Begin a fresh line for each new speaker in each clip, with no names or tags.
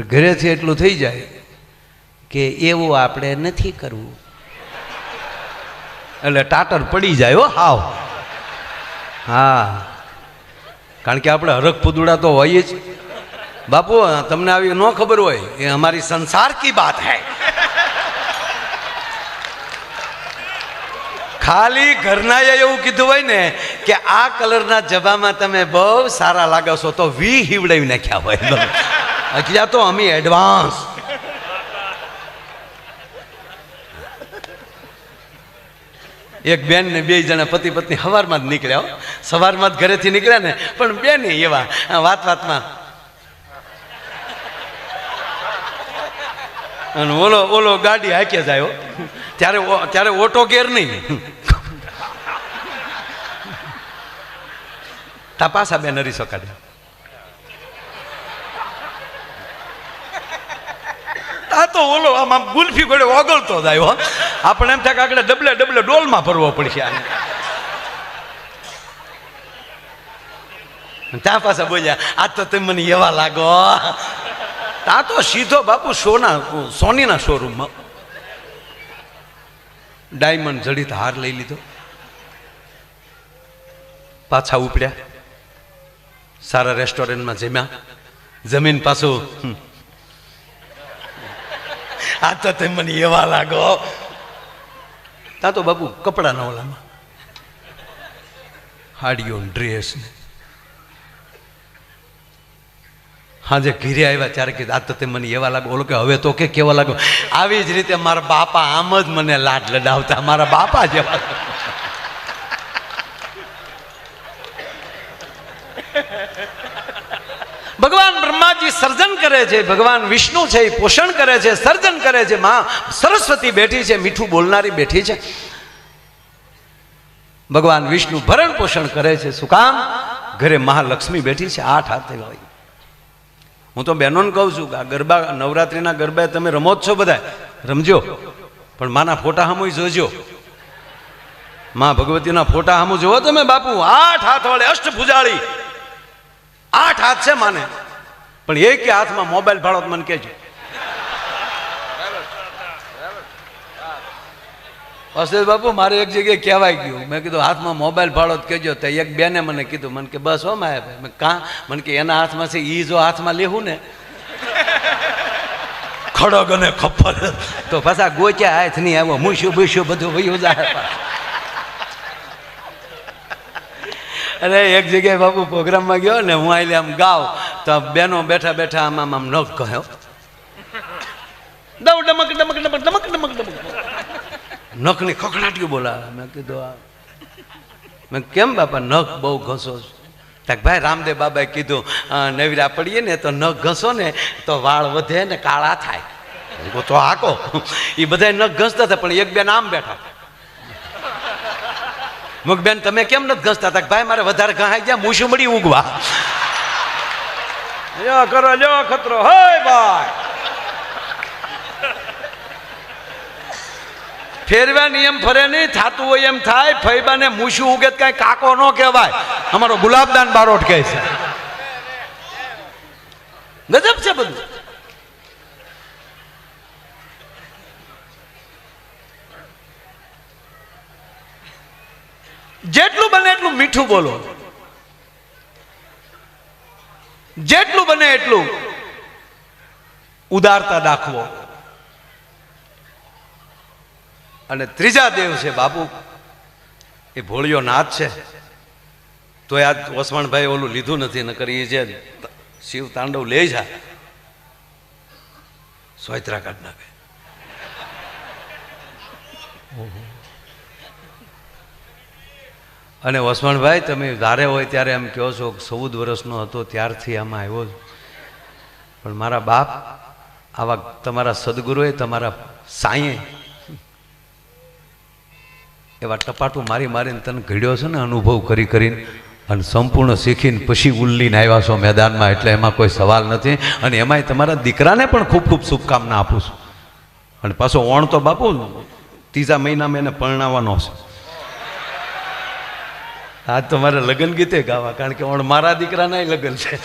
ઘરેથી એટલું થઈ જાય કે એવું આપણે નથી કરવું. એટલે ટાટર પડી જાય હો, હાવ. હા. કારણ કે આપણે હરખ પુદુડા તો હોઈએ જ. બાપુ તમને આવી ન ખબર હોય, એ અમારી સંસાર કી બાત હૈ. ખાલી ઘરનાએ એવું કીધું હોય ને કે આ કલરના જબામાં તમે બહુ સારા લાગો છો, તો વી હિવડાવી નાખ્યા હોય. અત્યારે તો અમે એડવાન્સ એક બેન ને બે જણા પતિ પત્ની સવારમાં જ નીકળ્યા સવારમાં જ ઘરેથી નીકળ્યા ને, પણ બે ને એવા વાત વાતમાં. અને ઓલો ઓલો ગાડી હાકે જાય ત્યારે ત્યારે ઓટો ગેર નહીં. તપાસા બેન હરી નરીસો આ તો ઓલો આમાં ગુલ્ફી ગોળે ઓગળતો થાય હો. આપણે એમ થાય કે આગળ ડબલે ડબલે ડોલમાં ભરવો પડશે આને. ત્યાં પાછા બોલ્યા, આ તો તમે મને એવા લાગો. ત્યાં તો સીધો બાપુ સોના, સોનીના શોરૂમમાં ડાયમંડ જડિત હાર લઈ લીધો. પાછા ઉપડ્યા. સારા રેસ્ટોરન્ટમાં જમ્યા. જમીન પાછું. આ તો તમે મને એવા લાગો. તા તો બાપુ કપડાના ઓલામાં. હાડીઓ ડ્રેસ ને. હાજે ઘીરે આવ્યા ત્યારે કીધું, આ તો તે મને એવા લાગો. ઓલો કે, હવે તો કે કેવા લાગો? આવી જ રીતે મારા બાપા આમ જ મને લાડ લડાવતા, મારા બાપા જેવા ભગવાન બ્રહ્માજી સર્જન કરે છે, ભગવાન વિષ્ણુ છે, એ પોષણ કરે છે, સર્જન કરે છે, માં સરસ્વતી બેઠી છે, મીઠું બોલનારી બેઠી છે. ભગવાન વિષ્ણુ ભરણ પોષણ કરે છે, શું ઘરે મહાલક્ષ્મી બેઠી છે, આઠ હાથે હોય. હું તો બહેનોને કહું છું કે આ ગરબા, નવરાત્રિના ગરબા તમે રમો જ છો બધા. રમજો. પણ માના ફોટા સામુ જોજો. માં ભગવતીના ફોટા સામુ જોવો તમે બાપુ. આઠ હાથ વાળે અષ્ટ ભુજાળી આઠ હાથ છે માને. પણ એ કે હાથમાં મોબાઈલ ભાડો મને કહેજો. અસેદ બાપુ મારે એક જગ્યાએ કહેવાય ગયું. મેં કીધું હાથમાં મોબાઈલ ભાડો જ કહેજો. તો એક બેને મને કીધું મને કે બસ હો માયા ભાઈ. મેં કાં મને કે એના હાથમાં છે એ જો હાથમાં લેવું ને. ખડગ અને ખપ્પર. તો પાછા ગોચ્યા હાથ નહીં આવ્યો. મૂસ્યું બૂસ્યું બધું વયું જાય. અરે એક જગ્યાએ બાપુ પ્રોગ્રામમાં ગયો ને હું આઈ આમ ગાવ. તો બેનો બેઠા બેઠા આમ આમ નખ કહ્યો દવ ડમક ડમક ડમક ડમક ડમક ડમક. નખની ખખડાટીઓ બોલાવે. મેં કીધું આ. મેં કેમ બાપા નખ બહુ ઘસો છો? ભાઈ રામદેવ બાબાએ કીધું નવરા પડીએ ને તો નખ ઘસો ને તો વાળ વધે ને કાળા થાય. તો હાકો એ બધા નખ ઘસતા હતા પણ એક બેન આમ બેઠા. મુખ બેન તમે કેમ નથી ઘસતા? હતા ભાઈ મારે વધારે ઘાઈ ગયા મૂછું મળી ઉગવા. લ્યો કરો લ્યો ખતરો. હોય ભાઈ. ફેરવા નિયમ ફરે નહીં, થાતું હોય એમ થાય, ફૈબાને મૂછું ઉગે કઈ કાકો ન કહેવાય. અમારો ગુલાબદાન બારોટ કહે છે. ગજબ છે બધું. જેટલું બને એટલું મીઠું બોલો જેટલું બને એટલું? ઉદારતા દાખવો. અને ત્રીજા દેવ છે બાપુ, એ ભોળિયો નાથ છે. તો આ વસવાણભાઈ ઓલું લીધું નથી, નકર એ જે શિવ તાંડવ લે જા. સોયત્રા કાઢ નાખે. અને વસવાણભાઈ, તમે ધારે હોય ત્યારે એમ કહો છો ચૌદ વર્ષનો હતો, ત્યારથી આમાં આવ્યો છું. પણ મારા બાપ, આવા તમારા સદગુરુએ તમારા સાંયે એવા ટપાટું મારી મારીને તને ઘડ્યો છે ને, અનુભવ કરી કરીને અને સંપૂર્ણ શીખીને પછી ઉલ્લીને આવ્યા છો મેદાનમાં, એટલે એમાં કોઈ સવાલ નથી. અને એમાંય તમારા દીકરાને પણ ખૂબ ખૂબ શુભકામના આપું છું. અને પાછો ઓણ તો બાપુ, ત્રીજા મહિનામાં એને પરણાવવાનો છે. આ તમારે મારે લગ્ન ગીતે ગાવા, કારણ કે ઓણ મારા દીકરાના લગ્ન છે.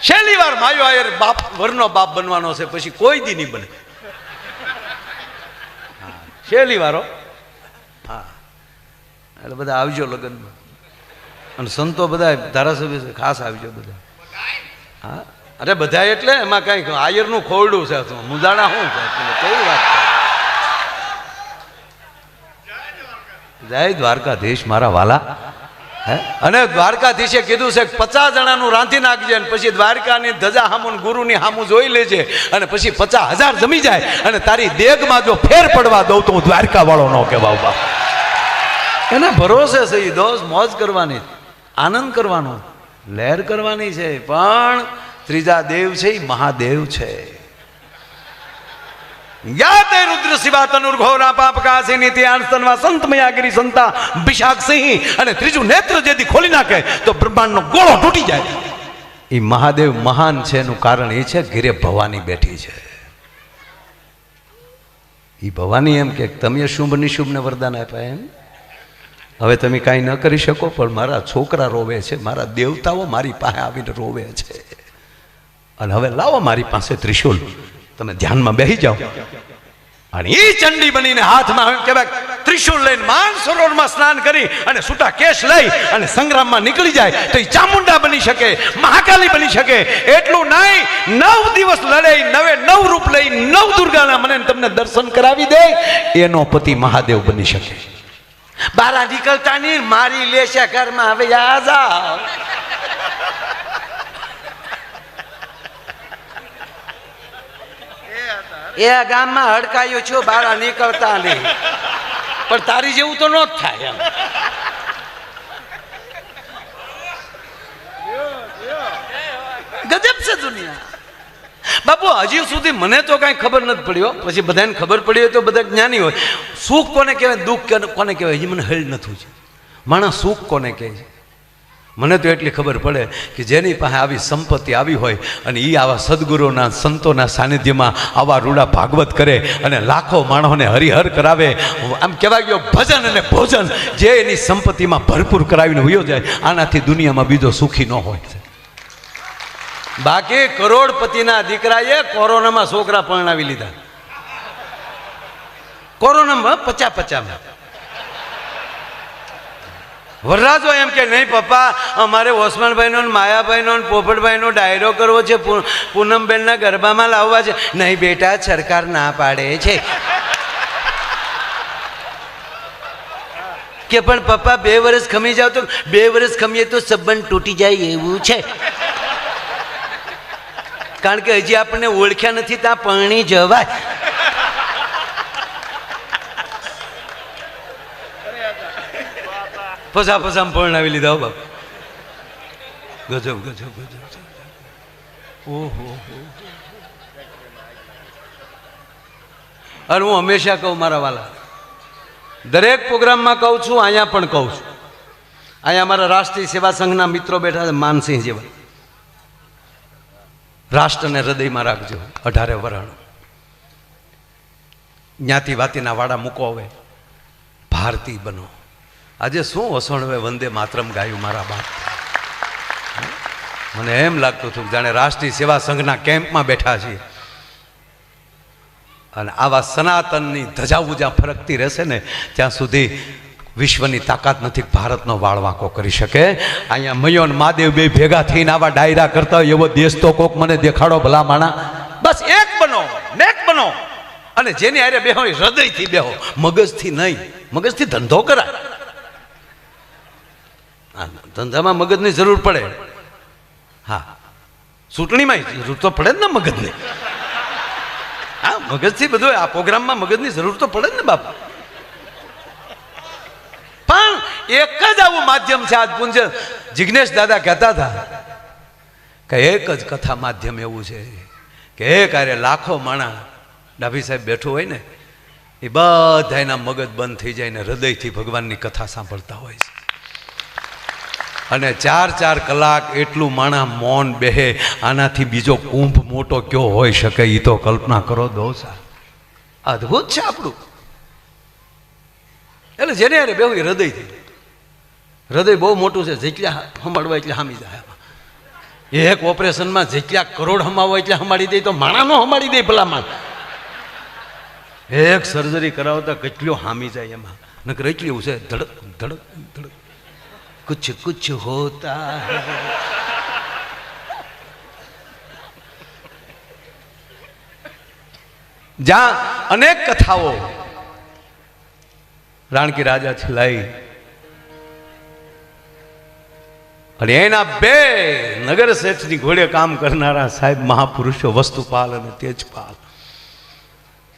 છેલ્લી વાર માયો આયર બાપ વરનો બાપ બનવાનો છે પછી કોઈ દી નહીં બને. છેલ્લી વારો હો. એટલે બધા આવજો લગ્નમાં. અને સંતો બધા ધારાસભ્ય છે, ખાસ આવજો બધા. હા. અરે બધા એટલે એમાં કઈ આયરનું ખોરડું છે શું મુદાણા શું છે? કેવી વાત? જય દ્વારકાધીશ મારા વાલા. અને દ્વારકાધીશે કીધું છે પચાસ જણાનું રાંધી નાખજે અને પછી દ્વારકાની ધજા હામું ગુરુની હામું જોઈ લેજે અને પછી પચાસ હજાર જમી જાય અને તારી દેગમાં જો ફેર પડવા દઉં તો હું દ્વારકા વાળો ન કહેવા બાપ એને ભરોસે છે એ દોસ્ત મોજ કરવાની, આનંદ કરવાનો, લહેર કરવાની છે. પણ ત્રીજા દેવ છે એ મહાદેવ છે. યાતે રુદ્ર શિવા તનુર્ઘોરા પાપ કાસી નીતિ આણસ્તનવા સંત મયાગીરી સંતા વિશાખ સિંહ અને ત્રીજું નેત્ર જેથી ખોલી નાખે તો બ્રહ્માંડનો ગોળો તૂટી જાય એ મહાદેવ મહાન છે એનું કારણ એ છે, ઘીરે ભવાની બેઠી છે। એ ભવાની એમ કે તમે શુભ નિશુભને વરદાન આપ્યા એમ? હવે તમે કાંઈ ન કરી શકો, પણ મારા છોકરા રોવે છે, મારા દેવતાઓ મારી પાસે આવીને રોવે છે। અને હવે લાવો મારી પાસે ત્રિશુલ તમે ધ્યાનમાં બેસી જાઓ. અને એ ચંડી બનીને હાથમાં કહેવાય ત્રિશુલ લઈને માન સરોવરમાં સ્નાન કરી અને છૂટા કેશ લઈ અને સંગ્રામમાં નીકળી જાય તો એ ચામુંડા બની શકે, મહાકાલી બની શકે. એટલું નહીં, નવ દિવસ લડે નવે નવ રૂપ લઈ, નવ દુર્ગાના મને તમને દર્શન કરાવી દે, એનો પતિ મહાદેવ બની શકે. બારા નીકળતા નહીં, મારી લેશે ઘરમાં, હવે આ જાઓ એ ગામમાં હડકાયું છું બારા નીકળતા નહીં. પણ તારી જેવું તો ન જ થાય એમ. ગજબ છે દુનિયા. બાપુ, હજી સુધી મને તો કાંઈ ખબર નથી પડ્યો પછી બધાને ખબર પડી હોય તો બધા જ્ઞાની હોય. સુખ કોને કહેવાય? દુઃખ કોને- કહેવાય? હજી મને હેલ નથી માણસ સુખ કોને કહે છે? મને તો એટલી ખબર પડે કે જેની પાસે આવી સંપત્તિ આવી હોય અને એ આવા સદગુરુના, સંતોના સાનિધ્યમાં આવા રૂડા ભાગવત કરે અને લાખો માણસોને હરિહર કરાવે, આમ કહેવાય ગયો ભજન અને ભોજન, જે એની સંપત્તિમાં ભરપૂર કરાવીને વયો જાય, આનાથી દુનિયામાં બીજો સુખી ન હોય. બાકી કરોડપતિના દીકરાએ કોરોનામાં છોકરા પરણાવી લીધા. કોરોનામાં પચા પચામાં વરરાજો એમ કે, નહીં, પપ્પા, અમારે ઓસમાનભાઈનો માયાભાઈનો પોપટભાઈનો ડાયરો કરવો છે પૂનમબેનના ગરબામાં લાવવા છે. નહીં, બેટા સરકાર ના પાડે છે. કે, પણ પપ્પા, બે વર્ષ ખમી જાવ તો, બે વર્ષ ખમીએ તો સંબંધ તૂટી જાય એવું છે. કારણ કે હજી આપણને ઓળખ્યા નથી, ત્યાં પરણી જવાય. ફસા ફસામાં પરણાવી લીધા હો બાપ. ગજબ ગજબ ગજબ ઓહો અને હું હંમેશા કહું મારા વાલા, દરેક પ્રોગ્રામમાં કહું છું, અહીંયા પણ કહું છું. અહીંયા અમારા રાષ્ટ્રીય સેવા સંઘના મિત્રો બેઠા છે, માનસિંહ જેવા. રાષ્ટ્રને હૃદયમાં રાખજો, અઢારે વરણ. જ્ઞાતિ વાતીના વાડા મૂકો હવે. ભારતી બનો. આજે શું વસણ હવે વંદે માતરમ ગાયું મારા બાપ. મને એમ લાગતું હતું જાણે રાષ્ટ્રીય સેવા સંઘના કેમ્પમાં બેઠા છીએ. અને આવા સનાતનની ધજાવું જ્યાં ફરકતી રહેશે ને, ત્યાં સુધી વિશ્વની તાકાત નથી ભારતનો વાળવાંકો કરી શકે. અહીંયા મયોન મહાદેવ બે ભેગા થઈને આવા ડાયરા કરતા હોય એવો દેશ તો કોક મને દેખાડો ભલા માણા. બસ એક બનો, નેક બનો. અને જેની હારે બેહો હૃદયથી બેહો, મગજથી નહીં. મગજથી ધંધો કરાય. હા, ધંધામાં મગજની જરૂર પડે. હા. ચૂંટણીમાં જરૂર તો પડે જ ને મગજની. હા મગજથી બધું આ પ્રોગ્રામમાં મગજની જરૂર તો પડે જ ને બાપા. પણ એક જ આવું માધ્યમ છે આજ પુંજ. જિજ્ઞેશ દાદા કહેતા હતા કે એક જ કથા માધ્યમ એવું છે કે એક અરે લાખો માણા ડાભી સાહેબ બેઠું હોય ને એ બધા એના મગજ બંધ થઈ જાય ને હૃદયથી ભગવાનની કથા સાંભળતા હોય છે. અને ચાર ચાર કલાક એટલું માણા મૌન બેહે, આનાથી બીજો કુંભ મોટો કયો હોઈ શકે એ તો કલ્પના કરો દોસા. અદ્ભુત છે આપણું. એટલે જેને અરે એ હૃદયથી હૃદય બહુ મોટું છે, જેટલા સંભાળવા એટલે હામી જાય. એક ઓપરેશનમાં જેટલા કરોડ હમાવો એટલે હમાડી દે તો માણાનો હમાડી દે ભલામાં એક સર્જરી કરાવતા કેટલો હામી જાય એમાં. નકર એટલી છે ધડક ધડક ધડક. કુછ હોતા હૈ જ્યાં અનેક કથાઓ રાણકી છે લઈ અને એના બે નગર શેઠની ઘોડે કામ કરનારા સાહેબ મહાપુરુષો વસ્તુપાલ અને તેજપાલ।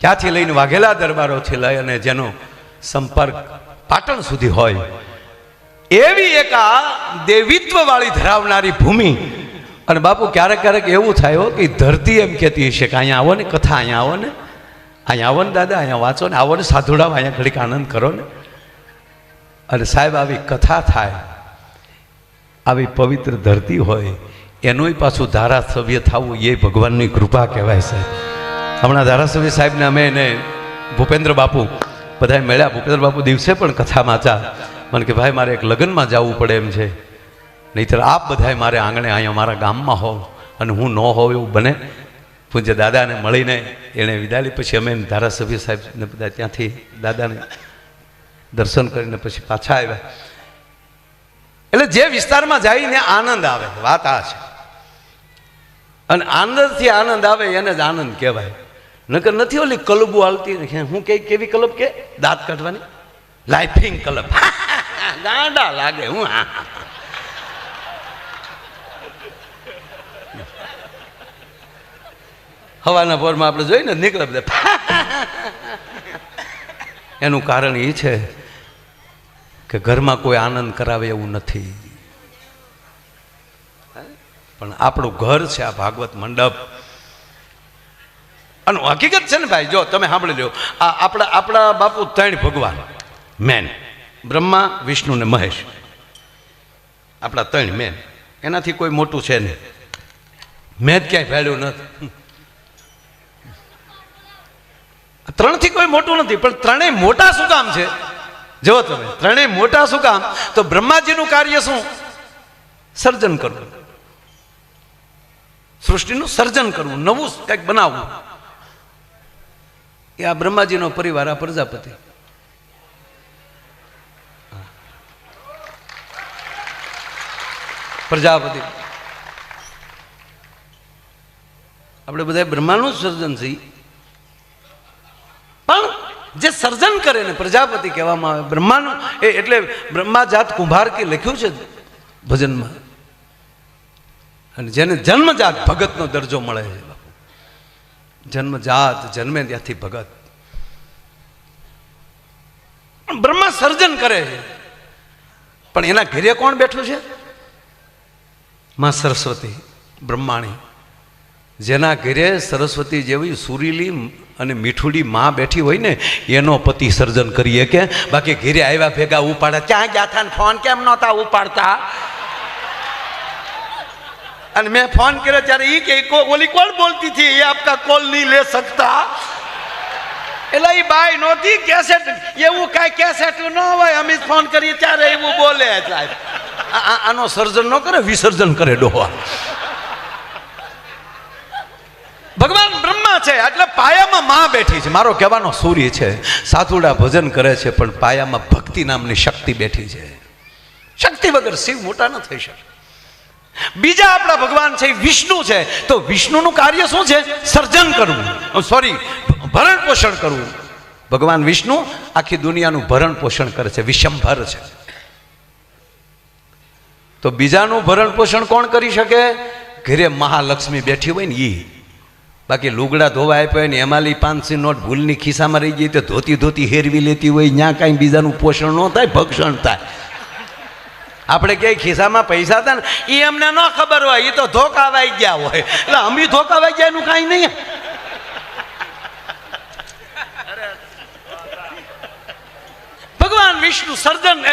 ત્યાંથી લઈને વાઘેલા દરબારોથી લઈ અને જેનો સંપર્ક પાટણ સુધી હોય એવી એક આ દેવિત્વવાળી ધરાવનારી ભૂમિ. અને બાપુ, ક્યારેક ક્યારેક એવું થાય કે ધરતી એમ કહેતી હશે કે અહીંયા આવો ને, કથા અહીંયા આવો ને, અહીંયા આવો ને દાદા, અહીંયા વાંચો ને, આવો ને, સાધુડાવ, અહીંયા ઘડીક આનંદ કરો ને. અને સાહેબ, આવી કથા થાય, આવી પવિત્ર ધરતી હોય, એનોય પાછું ધારાસભ્ય થવું એ ભગવાનની કૃપા કહેવાય સાહેબ. હમણાં ધારાસભ્ય સાહેબને અમે એને ભૂપેન્દ્ર બાપુ બધાએ મળ્યા. ભૂપેન્દ્ર બાપુ દિવસે પણ કથા વાંચા મને કે, ભાઈ, મારે એક લગ્નમાં જવું પડે એમ છે. નહીંતર આપ બધાએ મારે આંગણે અહીંયા મારા ગામમાં હોવ અને હું ન હોઉં એવું બને. પૂજ્ય દાદાને મળીને એણે વિદાય પછી અમે ધારાસભ્ય સાહેબને બધા ત્યાંથી દાદાને દર્શન કરીને પછી પાછા આવ્યા. એટલે જે વિસ્તારમાં જઈને આનંદ આવે, વાત આ છે. અને આનંદથી આનંદ આવે એને જ આનંદ કહેવાય. નકર નથી ઓલી કલબુ હાલતી, હું કે, કેવી કલબ કે? દાંત કાઢવાની? લાઇફિંગ કલબ. ગાંડા લાગે હું, હા હવાના પોરમાં આપણે જોઈને નીકળે બધા. એનું કારણ એ છે કે ઘરમાં કોઈ આનંદ કરાવે એવું નથી. પણ આપણું ઘર છે આ ભાગવત મંડપ. અને હકીકત છે ને ભાઈ, જો તમે સાંભળી લો આ આપણા આપણા બાપુ ત્રણ ભગવાન, મેન. બ્રહ્મા, વિષ્ણુ ને મહેશ. આપણા ત્રણ મેન. એનાથી કોઈ મોટું છે નહીં. મેં જ ક્યાંય ભેળ્યું નથી. ત્રણથી કોઈ મોટું નથી, પણ ત્રણેય મોટા શું કામ છે. જો તમે, ત્રણેય મોટા શું કામ તો બ્રહ્માજીનું કાર્ય શું? સર્જન કરવું. સૃષ્ટિનું સર્જન કરવું, નવું કંઈક બનાવવું. એ આ બ્રહ્માજીનો પરિવાર, આ પ્રજાપતિ. પ્રજાપતિ. આપણે બધા બ્રહ્માનું સર્જન છે પણ જે સર્જન કરે ને પ્રજાપતિ કહેવામાં આવે બ્રહ્માનું એ એટલે બ્રહ્મા જાત કુંભાર કે લખ્યું છે ભજનમાં. અને જેને જન્મજાત ભગતનો દરજ્જો મળે છે બાપુ જન્મજાત, જન્મે ત્યાંથી ભગત. બ્રહ્મા સર્જન કરે છે. પણ એના ઘેરે કોણ બેઠું છે? માં સરસ્વતી, બ્રહ્માણી, જેના ઘરે સરસ્વતી જેવી સુરીલી અને મીઠુડી માં બેઠી હોય ને, એનો પતિ સર્જન કરીએ કે બાકી ઘેરે આવ્યા ભેગા ઉપાડે, ક્યાં ગયા હતા ફોન કેમ નહોતા ઉપાડતા? અને મેં ફોન કર્યો ત્યારે એ કે ઓલી કોણ બોલતી હતી? એ આપકા કોલ નહીં લે શકતા એટલે એ બાઈ નહોતી, કેસેટ એવું કાંઈ કેસેટ ન હોય, અમે ફોન કરીએ, ત્યારે એવું બોલે સાહેબ. આનો સર્જન ન કરે, વિસર્જન કરે ડોહા. ભગવાન બ્રહ્મા છે, એટલે પાયામાં માં બેઠી છે. મારો કહેવાનો સૂર્ય છે, સાધુડા ભજન કરે છે, પણ પાયામાં ભક્તિ નામની શક્તિ બેઠી છે. શક્તિ વગર શિવ મોટા ન થઈ શકે. બીજા આપણા ભગવાન છે વિષ્ણુ છે. તો વિષ્ણુનું કાર્ય શું છે? સર્જન કરવું. સોરી ભરણ પોષણ કરવું. ભગવાન વિષ્ણુ આખી દુનિયાનું ભરણ પોષણ કરે છે, વિષમભર છે. તો બીજાનું ભરણ પોષણ કોણ કરી શકે? ઘરે મહાલક્ષ્મી બેઠી હોય ને એ બાકી લુગડા ધોવા આપ્યા હોય ને એમાંલી પાંચસી નોટ ભૂલની ખિસ્સામાં રહી ગઈ તો ધોતી ધોતી હેરવી લેતી હોય ત્યાં કાંઈ બીજાનું પોષણ ન થાય, ભક્ષણ થાય. આપણે ક્યાંય ખિસ્સામાં પૈસા હતા ને એ અમને ન ખબર હોય એ તો ધોકાવાઈ ગયા હોય. એટલે અમે ધોકાવાઈ ગયા એનું કાંઈ નહીં. ભગવાન વિષ્ણુ સર્જન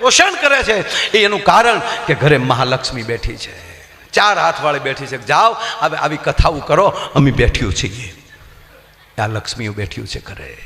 પોષણ કરે છે. એ એનું કારણ કે ઘરે મહાલક્ષ્મી બેઠી છે. ચાર હાથવાળી બેઠી છે. જાઓ, હવે આવી કથાઓ કરો. અમે બેઠ્યું છીએ. આ લક્ષ્મીઓ બેઠ્યું છે ઘરે.